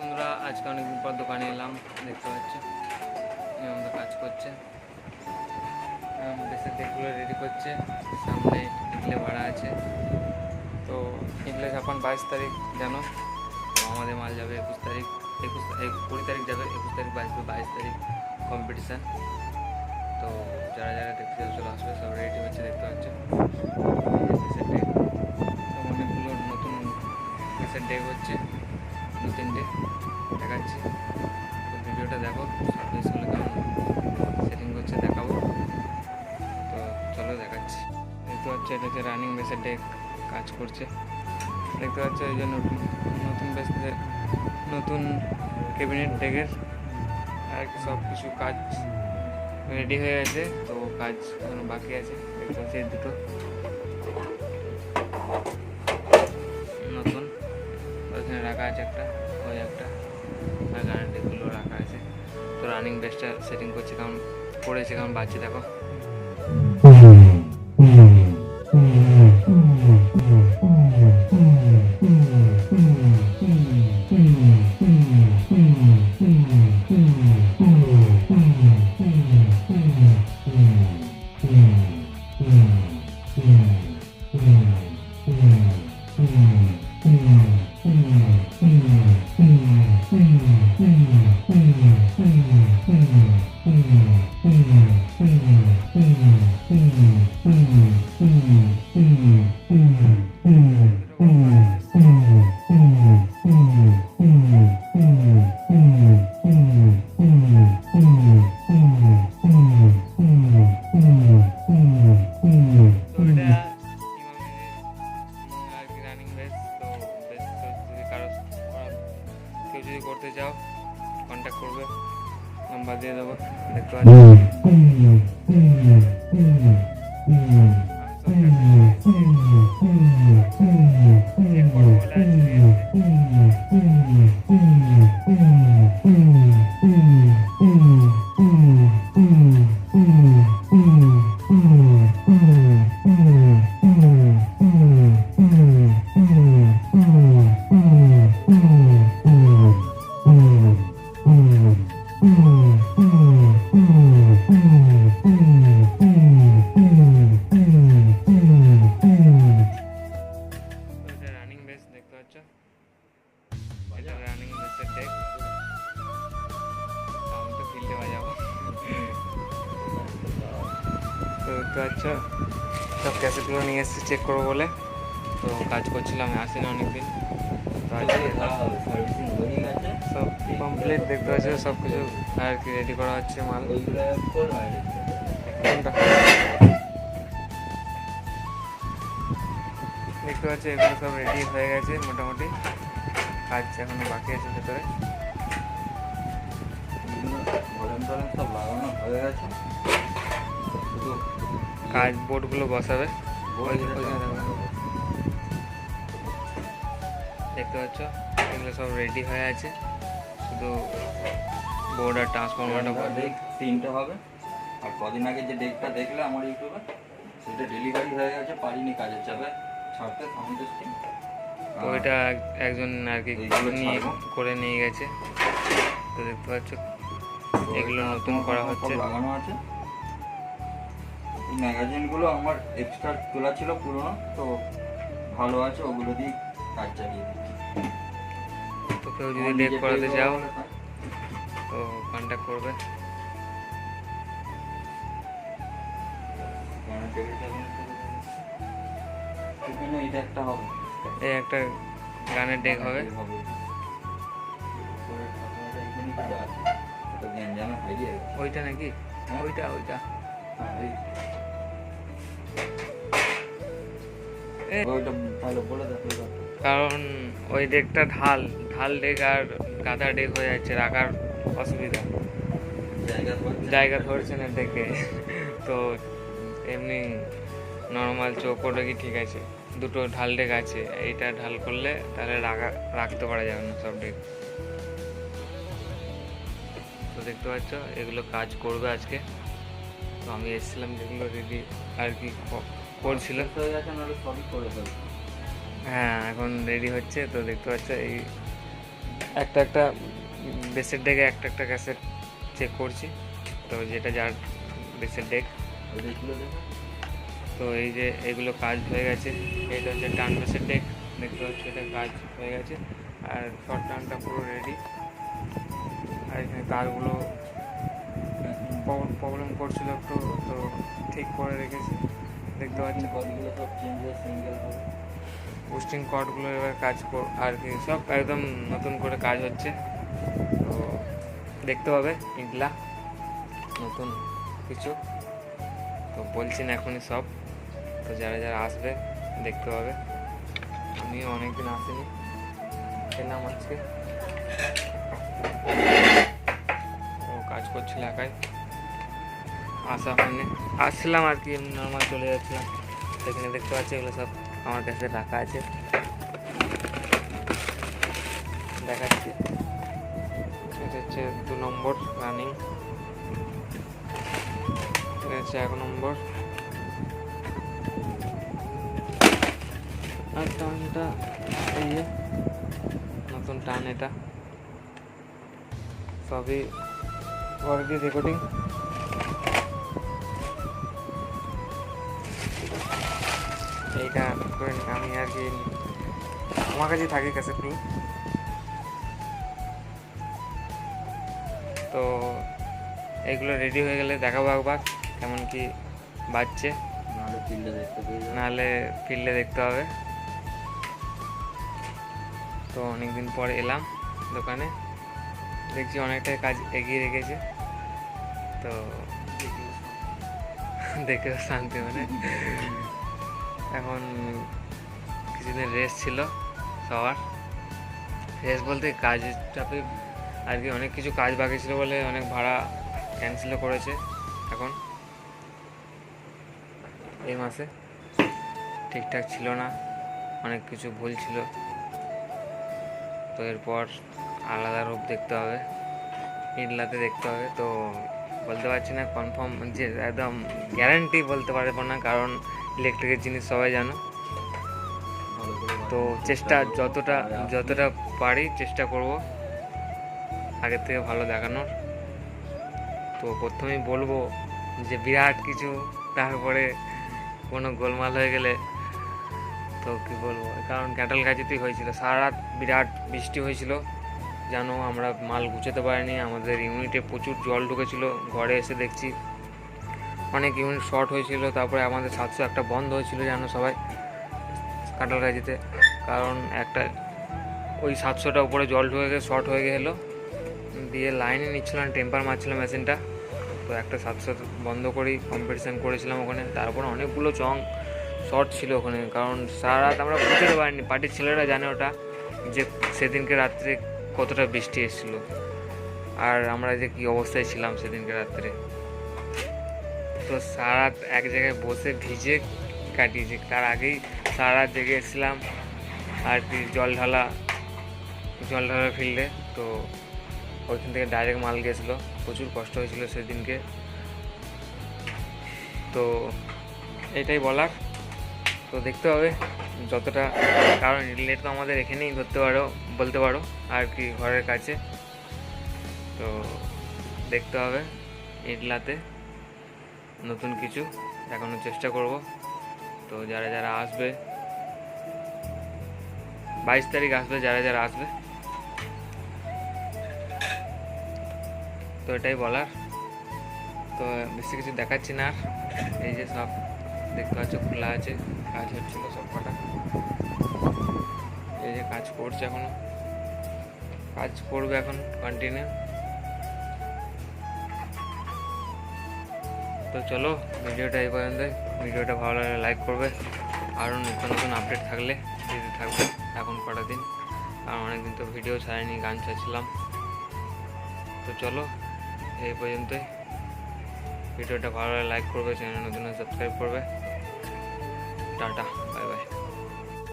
বন্ধুরা, আজকে অনেকদিন পর দোকানে এলাম, দেখতে পাচ্ছ। আমাদের কাজ করছে। দেশের ডেকগুলো রেডি করছে। সামনে ইডলে ভাড়া আছে। তো ইডলে যখন বাইশ তারিখ, জানো? আমাদের মাল যাবে একুশ তারিখ। একুশ কুড়ি তারিখ যাবে, একুশ তারিখ বাঁচবে বাইশ তারিখ কম্পিটিশান তো যারা যারা দেখতে চাও চলে আসবে, সব রেডি হচ্ছে দেখতে পাচ্ছ। অনেকগুলো নতুন দেশের হচ্ছে। দু তিনটে দেখাচ্ছি ভিডিওটা দেখো সব দেশগুলো কেমন? সেটিং করছে দেখাবো। তো চলো দেখাচ্ছি। দেখতে পাচ্ছি এটা হচ্ছে রানিং বেসের ডেক কাজ করছে। দেখতে পাচ্ছ এই যে নতুন নতুন নতুন ক্যাবিনেট ডেকের আর সব কিছু কাজ রেডি হয়ে গেছে। তো কাজ বাকি আছে। দেখতে পাচ্ছি দুটো। বেসটা সেটিং করছে কেমন পড়েছে কেমন বাজছে দেখো। তো সব এটা রানিং বেসের ডেক আমি তো ফিল্ডে বাজাবো তো দেখতে পাচ্ছ সব ক্যাসেটগুলো নিয়ে এসেছি চেক করব বলে তো কাজ করছিলাম আসিনি অনেকদিন তো আজকে সব কমপ্লিট দেখতে পাচ্ছ সব কিছু আর কি রেডি করা হচ্ছে মাল দেখতে পাচ্ছি এগুলো সব রেডি হয়ে গেছে মোটামুটি কাজ এখনও বাকি আছে ভেতরে। সব লাগানো হয়ে গেছে। শুধু কাজ বোর্ডগুলো বসাবে। দেখতে পাচ্ছ এগুলো সব রেডি হয়ে আছে। শুধু বোর্ড আর ট্রান্সফরমারটা ডেক তিনটে হবে। আর কদিন আগে যে ডেকটা দেখলে আমার ইউটিউবে সেটা ডেলিভারি হয়ে গেছে পারিনি কাজের চাপে। ছাড়তে সাউন্ড টেস্টিং তো ওইটা এক- একজন আর কি নিয়ে। করে নিয়ে গেছে। তো দেখতে পাচ্ছ এগুলো নতুন করা হচ্ছে। লাগানো আছে। এই ম্যাগাজিনগুলো আমার এক্সট্রা তোলা ছিল পুরনো তো ভালো আছে ওগুলো দিয়ে কাজ চালিয়ে দিচ্ছি। তো কেউ যদি ডেক করাতে চাও তো কন্ট্যাক্ট করবে। এটা একটা হবে। এই একটা গানের ডেক হবে। ওটা। ওইটা নাকি হ্যাঁ। ওইটা ওইটা হ্যাঁ। কারণ ওই ডেকটা ঢাল ঢাল ডেক আর গাদা ডেক হয়ে যাচ্ছে রাখার অসুবিধা জায়গা। ধরছে না ডেকে তো এমনি নর্মাল চৌকোটা কি ঠিক আছে দুটো ঢাল ডেক আছে এইটা ঢাল করলে তাহলে রাখা রাখতে পারা যাবে না সব ডেক তো দেখতে পাচ্ছ এগুলো কাজ করবে আজকে। তো আমি এসেছিলাম যেগুলো রেডি আর কি করছিল। হয়ে এখন রেডি হচ্ছে তো দেখতে পাচ্ছ এই একটা একটা বেসের ডেকে একটা একটা ক্যাসেট চেক করছি। তো যেটা যার বেসের ডেক। তো এই যে এগুলো কাজ হয়ে গেছে। এইটা হচ্ছে টান বেসের ডেক দেখতে পাচ্ছি এটা কাজ হয়ে গেছে। আর শর্ট টানটা পুরো রেডি আর এখানে তারগুলো প্রবলেম করছিল একটু তো ঠিক করে রেখেছি। দেখতে পাচ্ছি? কলগুলো সব চেঞ্জ সিঙ্গেল হবে। বুস্টিং কর্ডগুলো এবার কাজ কর আর কি সব একদম নতুন করে কাজ হচ্ছে। তো দেখতে হবে এগুলা নতুন। কিছু। তো বলছি না এখনই সব। তো যারা যারা আসবে, দেখতে হবে আমিও অনেকদিন আসিনি। এলাম আজকে। ও কাজ করছিল একাই। আসা হয়নি। আসছিলাম আর কি নর্মাল চলে যাচ্ছিলাম। সেখানে দেখতে পাচ্ছি এগুলো সব আমার কাছে রাখা আছে। দেখাচ্ছি। এটা হচ্ছে দু নম্বর রানিং এটা হচ্ছে এক নম্বর। আর টানটা এই যে নতুন টান এটা। সবই অলরেডি রেকর্ডিং এইটা করে আমি আর কি আমার কাছে থাকে ক্যাসেটগুলো তো এগুলো রেডি হয়ে গেলে দেখাবো একবার কেমন কি বাজছে। নাহলে ফিল্ডে দেখতে নাহলে ফিল্ডে দেখতে হবে। তো অনেকদিন পর এলাম দোকানে। দেখছি অনেকটাই কাজ এগিয়ে রেখেছে। তো দেখেও শান্তি মানে। এখন কিছুদিন রেস্ট ছিল সবার। রেস্ট বলতে চাপে আর কি অনেক কিছু কাজ বাকি ছিল বলে অনেক ভাড়া ক্যান্সেলও করেছে এখন। এই মাসে ঠিকঠাক ছিল না, অনেক কিছু ভুল ছিল। তো এরপর আলাদা রূপ দেখতে হবে ইডলাতে দেখতে হবে। তো বলতে পারছি না কনফার্ম যে একদম গ্যারান্টি বলতে পারব না, কারণ ইলেকট্রিকের জিনিস সবাই জানো। তো চেষ্টা যতটা যতটা পারি চেষ্টা করব, আগের থেকে ভালো দেখানোর। তো প্রথমেই বলব যে বিরাট কিছু, তারপরে কোনো গোলমাল হয়ে গেলে তো কি বলব? কারণ ক্যাটাল গাছেতেই হয়েছিল। সারা বিরাট বৃষ্টি হয়েছিল। জানো আমরা মাল গুছোতে পারিনি। আমাদের ইউনিটে প্রচুর জল ঢুকেছিল। ঘরে এসে দেখছি অনেক ইউনিট শর্ট হয়েছিল। তারপরে আমাদের সাতশো একটা বন্ধ হয়েছিল জানো সবাই কাঁঠাল গাছিতে কারণ একটা ওই সাতশোটা উপরে জল ঢুকে গিয়ে শর্ট হয়ে গেলো। দিয়ে লাইনে নিচ্ছিলাম, টেম্পার মারছিলাম মেশিনটা। তো একটা সাতশো বন্ধ করেই কম্পিটিশান করেছিলাম ওখানে। তারপরে অনেকগুলো চং শর্ট ছিল ওখানে, কারণ সারা রাত আমরা বুঝতে পারিনি। পার্টির ছেলেরা জানে ওটা, যে সেদিনকে রাত্রে কতটা বৃষ্টি এসেছিল। আর আমরা যে কী অবস্থায় ছিলাম সেদিনকে রাত্রে। তো সারা এক জায়গায় বসে ভিজে কাটিয়েছি। তার আগেই সারা জেগে এসেছিলাম আর কি জল ঢালা জল ঢালা ফিল্ডে। তো ওইখান থেকে ডাইরেক্ট মাল গেছিল প্রচুর কষ্ট হয়েছিল সেদিনকে। তো এটাই বলার। তো দেখতে হবে যতটা কারণ রিলেট তো আমাদের এখানেই ধরতে পারো, বলতে পারো আর কি ঘরের কাছে। তো দেখতে হবে ইডলাতে নতুন কিছু দেখানোর চেষ্টা করব। তো যারা যারা আসবে, বাইশ তারিখ আসবে যারা যারা আসবে। তো এটাই বলার। তো বেশি কিছু দেখাচ্ছি না আর, এই যে সব। দেখতে পাচ্ছ খোলা আছে, কাজ হচ্ছিল সব কটা। এই যে কাজ করছে এখনও। কাজ করবে এখন কন্টিনিউ তো চলো, ভিডিওটা এই পর্যন্তই। ভিডিওটা ভালো লাগলে লাইক করবে। আরও নতুন নতুন আপডেট থাকলে দিতে থাকবে এখন কটা দিন। কারণ অনেকদিন তো ভিডিও ছাড়িনি, গান ছাড়ছিলাম। তো চলো, এই পর্যন্তই। ভিডিওটা ভালো লাগলে লাইক করবে চ্যানেল নতুন সাবস্ক্রাইব করবে। টাটা